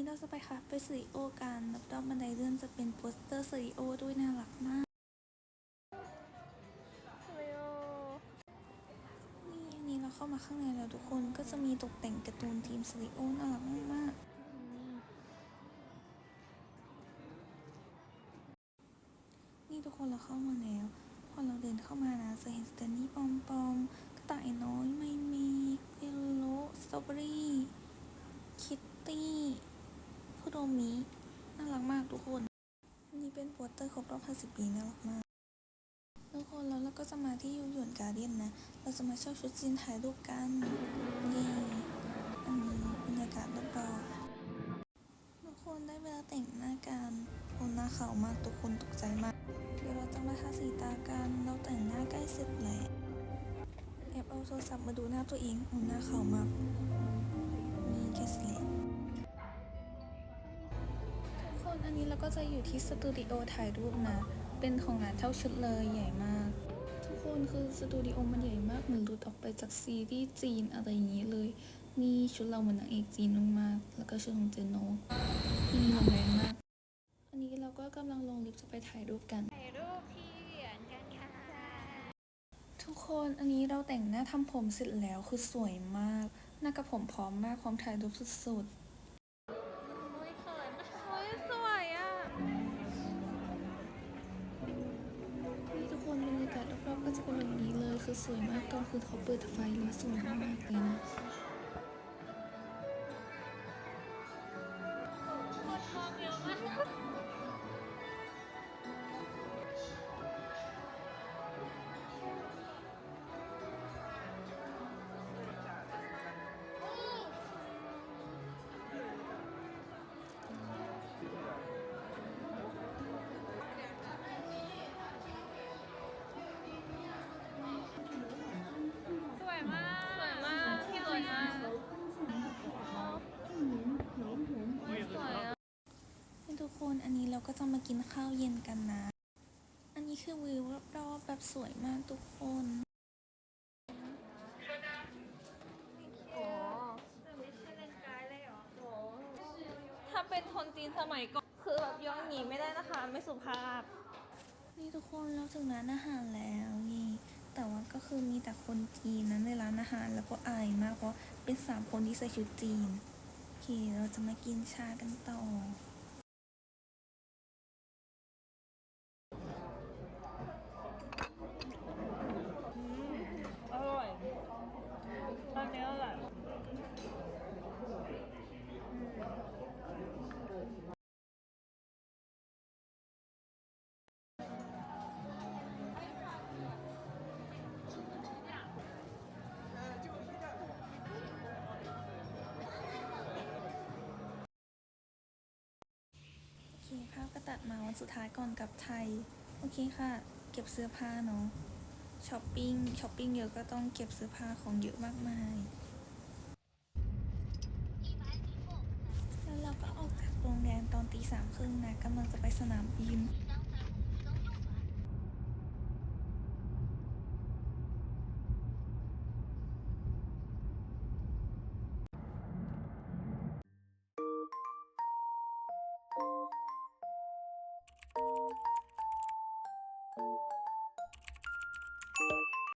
นี้เราจะไปคาเฟ่ซีโอกันรอบๆบันไดเลื่อนจะเป็นโปสเตอร์ซีโอด้วยน่ารักมากนี่อันนี้เราเข้ามาข้างในแล้วทุกคนก็จะมีตกแต่งการ์ตูนทีมซีโอน่ารักมากๆนี่ทุกคนเราเข้ามาแล้วพอเราเดินเข้ามานะจะเห็นสแตนดี้ปอมปอมกระต่ายน้อยไม่มีเยลโลสตรอเบอรี่คิตตี้ โดมิน่ารักมากทุกคน นี่เป็นโปสเตอร์ครบรอบ50 ปีน่ารักมาก ทุกคนแล้วเราก็จะมาที่ยูหยวนการ์เด้นนะ เราจะมาเช่าชุดจีนถ่ายรูปกันนี่อันนี้บรรยากาศรอบๆทุกคนได้เวลาแต่งหน้ากันโอ้หน้าขาวมากทุกคนตกใจมาก เดี๋ยวเราจะมาทาสีตากัน เราแต่งหน้าใกล้เสร็จแล้วแอบเอาโทรศัพท์มาดูหน้าตัวเองโอ้หน้าขาวมาก นอันนี้เราก็จะอยู่ที่สตูดิโอถ่ายรูปนะ เป็นของร้านเท่าชุดเลยใหญ่มาก ทุกคนคือสตูดิโอมันใหญ่มากเหมือนหลุดออกไปจากซีรีส์จีนอะไรอย่างนี้เลย นี่ชุดเราเหมือนนางเอกจีนมากๆแล้วก็ชุดของเจนโนนี่ลงแรงมาก อันนี้เราก็กำลังลงลิฟต์จะไปถ่ายรูปกันถ่ายรูปที่เหรียญกันค่ะทุกคนอันนี้เราแต่งหน้าทำผมเสร็จแล้วคือสวยมากหน้ากับผมพร้อมมากพร้อมถ่ายรูปสุด คือสวยมากตอนคืนเขาเปิดไฟแล้วสวยมากๆเลยนะ ก็จะมากินข้าวเย็นกันนะ อันนี้คือวิวรอบๆแบบสวยมากทุกคนโอ้ถ้าเป็นคนจีนสมัยก่อนคือแบบย้อนหนีไม่ได้นะคะ ไม่สุภาพ นี่ทุกคนเราถึงร้านอาหารแล้วนี่ แต่ว่าก็คือมีแต่คนจีนนั้นในร้านอาหารแล้วก็อายมากเพราะเป็นสามคนที่ใส่ชุดจีนโอเคเราจะมากินชากันต่ออาพก็ตัดมาวันสุดท้ายก่อนกลับไทย โอเคค่ะ เก็บเสื้อผ้าเนาะช้อปปิ้งช้อปปิ้งเยอะก็ต้องเก็บเสื้อผ้าของเยอะมากมาย แล้วเราก็ออกจากโรงแรมตอนตีสามครึ่งนะกำลังจะไปสนามบิน